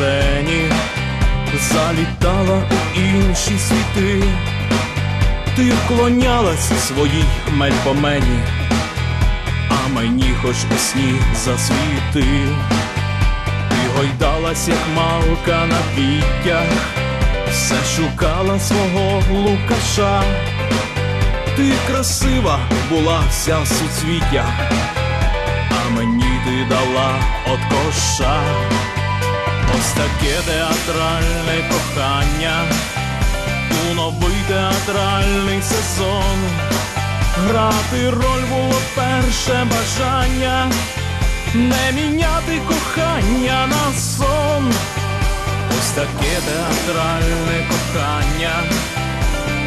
сцені, залітала у інші світи, ти вклонялась своїй мельпомені, а мені хоч у сні засвіти, ти гойдалась, як малка на віттях, все шукала свого лукаша. Ти красива була вся в суцвіттях, а мені ти дала от коша. Ось таке театральне кохання, у новий театральний сезон. Грати роль було перше бажання, не міняти кохання на сон. Ось таке театральне кохання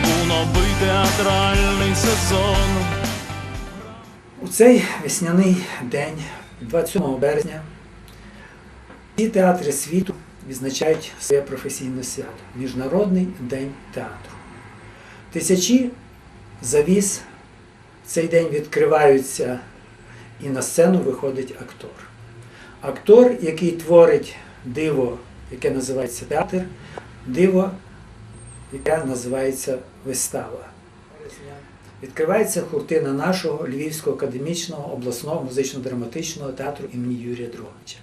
у новий театральний сезон. У цей весняний день, 27 березня, всі театри світу відзначають своє професійне свято Міжнародний день театру. Тисячі завіс в цей день відкриваються і на сцену виходить актор. Актор, який творить диво, яке називається театр, диво, яке називається вистава. Відкривається хуртина нашого Львівського академічного обласного музично-драматичного театру імені Юрія Дроговича.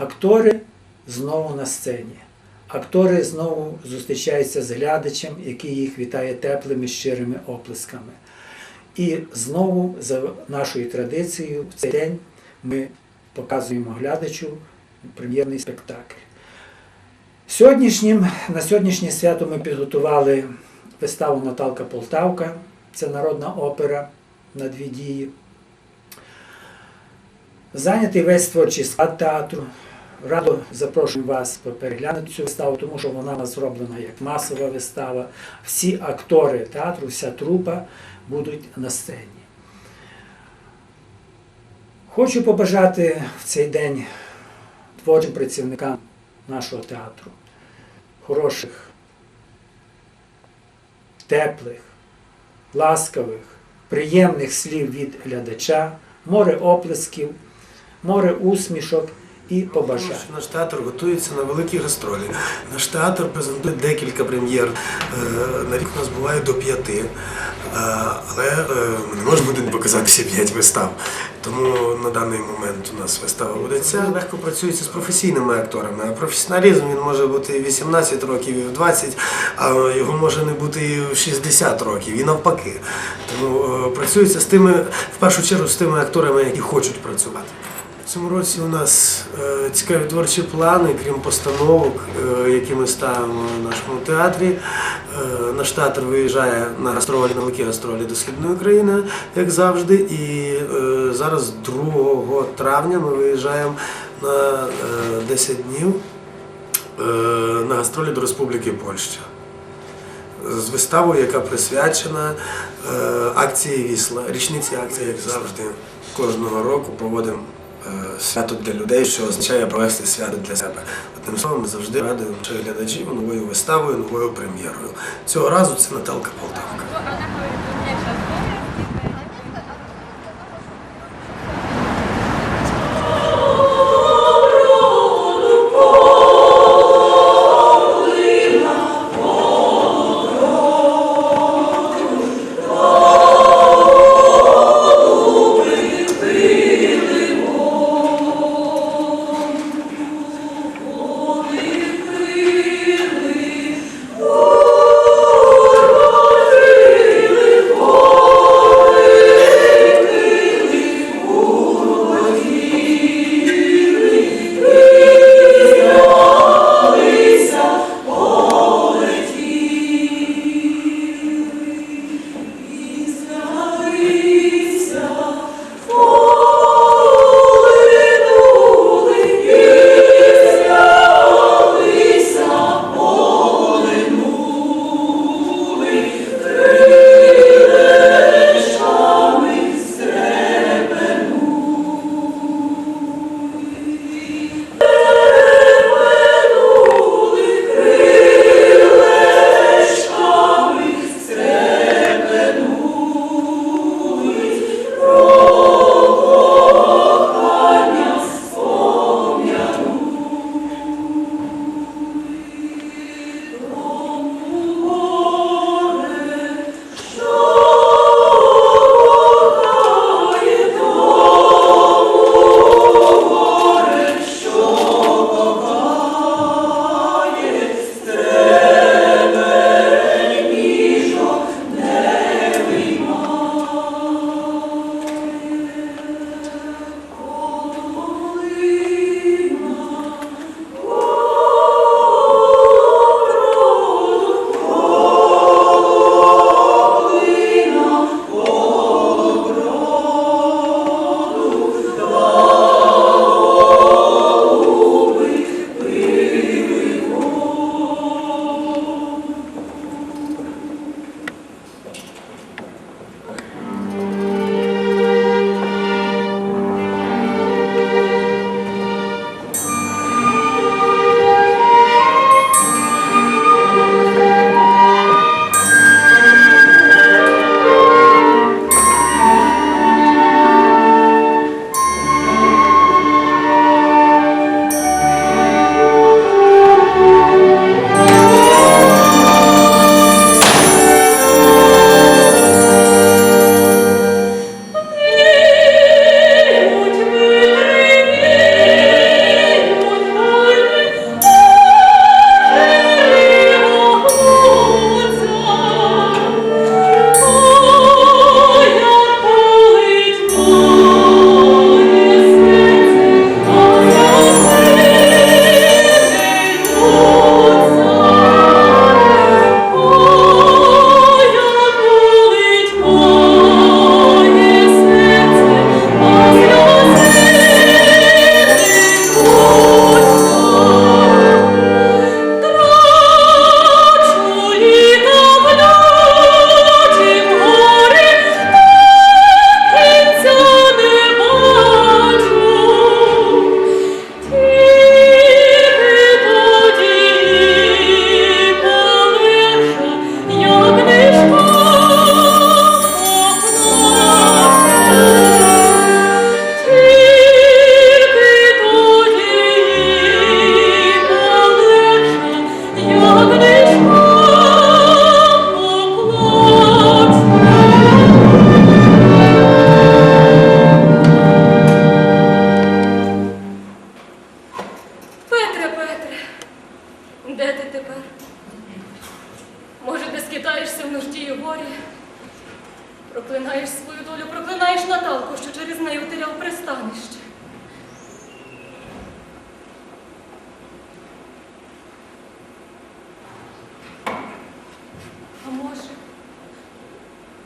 Актори знову на сцені. Актори знову зустрічаються з глядачем, який їх вітає теплими щирими оплесками. І знову, за нашою традицією, в цей день ми показуємо глядачу прем'єрний спектакль. Сьогоднішнім, на сьогоднішнє свято ми підготували виставу Наталка Полтавка. Це народна опера на дві дії. Зайнятий весь творчий склад театру. Радо запрошуємо вас переглянути цю виставу, тому що вона нас зроблена як масова вистава. Всі актори театру, вся трупа будуть на сцені. Хочу побажати в цей день творчим працівникам нашого театру хороших, теплих, ласкавих, приємних слів від глядача, море оплесків, море усмішок і побажань. Наш театр готується на великі гастролі. Наш театр презентує декілька прем'єр. Е, На рік у нас буває до п'яти. Е, Але е, ми не можемо один показати всі п'ять вистав. Тому на даний момент у нас вистава буде ця. Легко працюється з професійними акторами. А професіоналізм він може бути і в 18 років, і в 20, а його може не бути і в 60 років, і навпаки. Тому е, працюється з тими, в першу чергу, з тими акторами, які хочуть працювати. Цьому році у нас е, цікаві творчі плани, крім постановок, е, які ми ставимо в нашому театрі. Е, наш театр виїжджає на гастролі, на великі гастролі до Східної України, як завжди. І зараз 2 травня ми виїжджаємо на е, 10 днів на гастролі до Республіки Польща. З виставою, яка присвячена акції Вісла, річниці акції, як завжди, кожного року проводимо свято для людей, що означає провести свято для себе. Словом, ми завжди радуємо глядачів новою виставою, новою прем'єрою. Цього разу це Наталка Полтавка.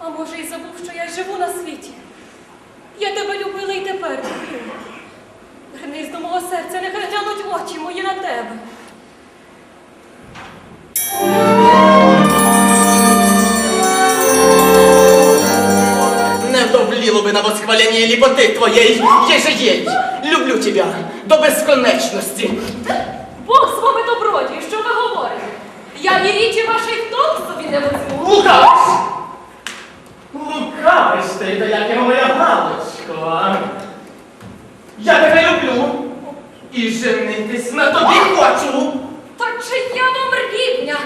А може, і забув, що я живу на світі. Я тебе любила і тепер люблю. Вернись до мого серця, нехай глянуть очі мої на тебе. Не вдовліло би на восхвалянні ліпоти твоєї, є же єй. Люблю тебя до безконечності. Бог з вами добродій, що ви говорите? Я ні річі ваших тон собі не возьму. Лукавиш! Ти, то як його моя галочко. Я тебе люблю. І женитись на тобі хочу. Та чи я вам рідня?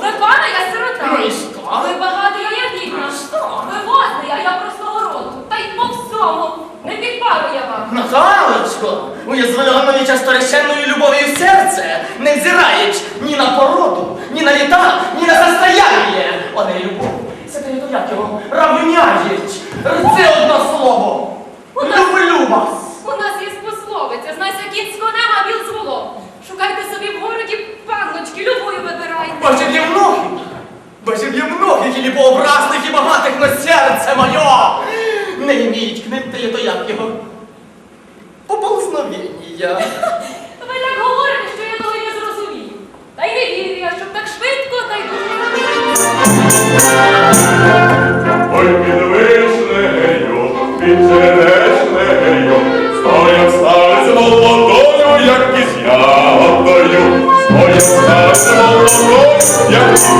Ви пана, я сирота. Ну і що? Ви багатий, а я бідна. Ну що? Ви возний, а я простого роду. Та й по всьому. Не підпару я вам. Наталочко, уязвленої частореченною любов'ю серце, не взираєш ні на породу, ні на літа, ні на состояння. Оне любов. Це не то як його равняєш. Це одно слово. Люблю вас. Молодою, як із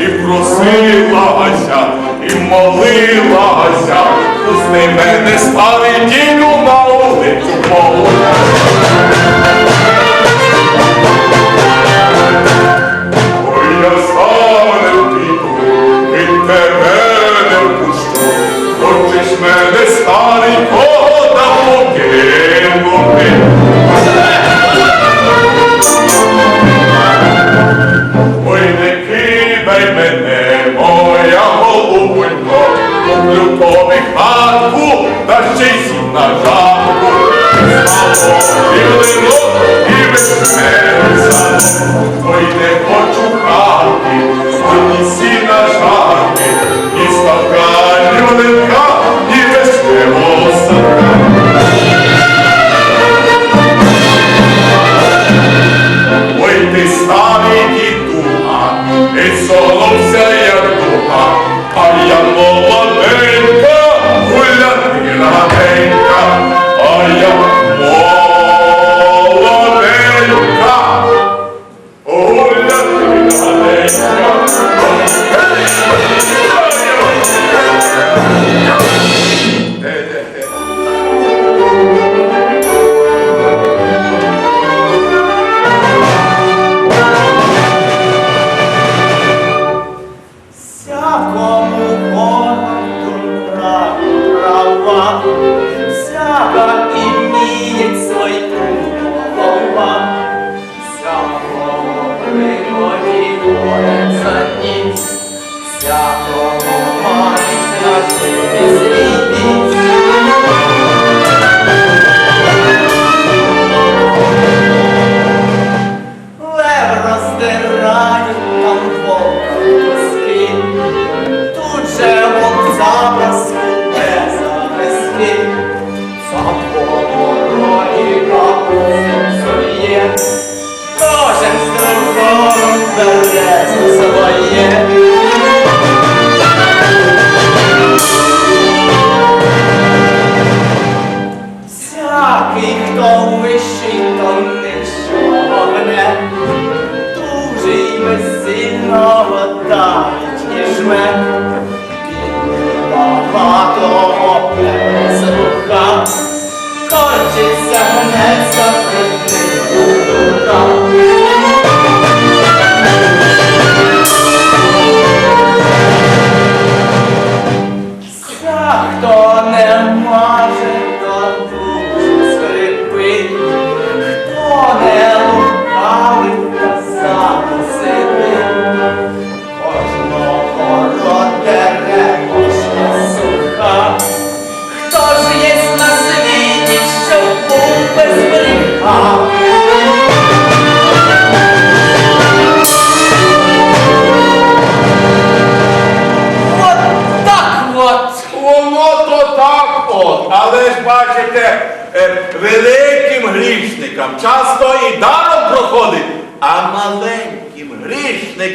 і просилася, і молилася, пусти мене старий діду на вулицю полу. Ой, я сам не піду, від тебе. Хочеш мене старий кода покинути. Сім на. Слава і вино, і садок. Ой, не хочу хати, ой, сі на жарки, і ставка люленька, і вишневого садка. Ой, ти старий дідуга, і соловся, як дуга, а я мають на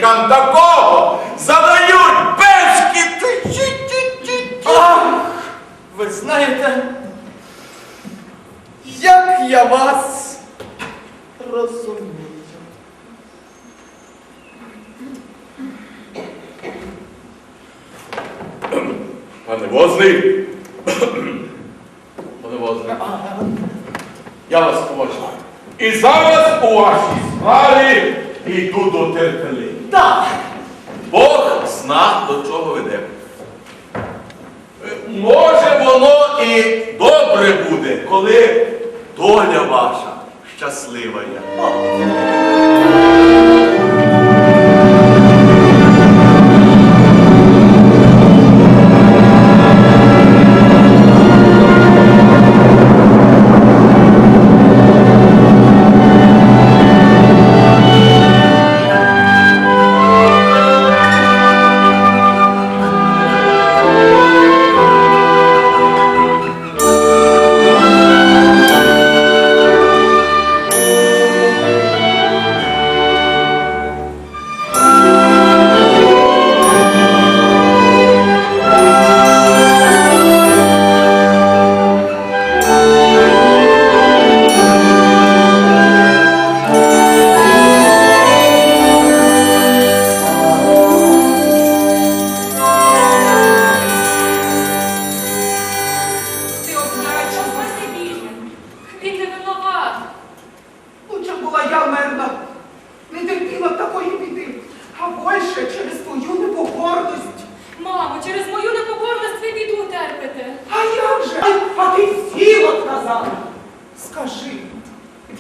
грішникам такого задають. Ах, ви знаєте, як я вас розумію. Пане возний, пане возний, я вас поважаю. І зараз у вашій справі йду до терпеливі. Так, Бог зна, до чого веде. Може, воно і добре буде, коли доля ваша щаслива є.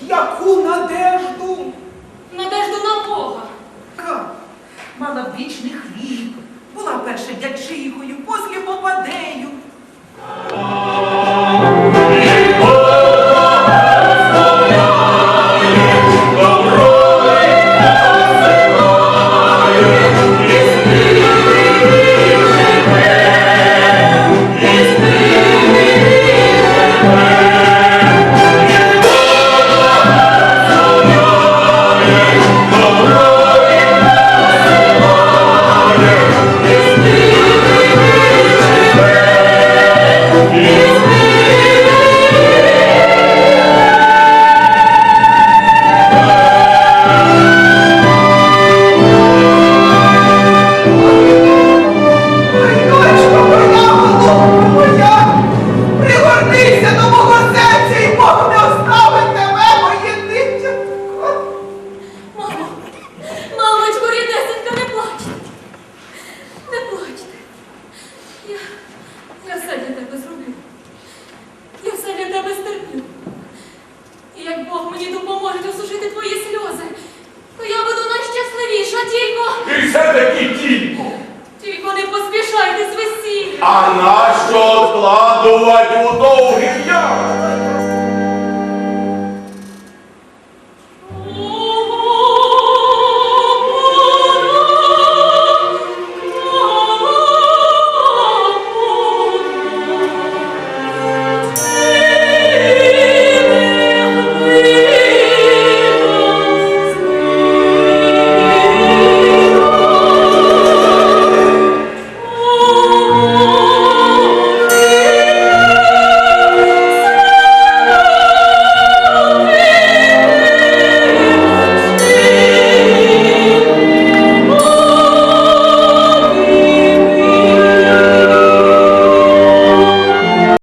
Яку надежду? Надежду на Бога. Ка? Мала вічний хліб, була перше дячихою, послі попадею.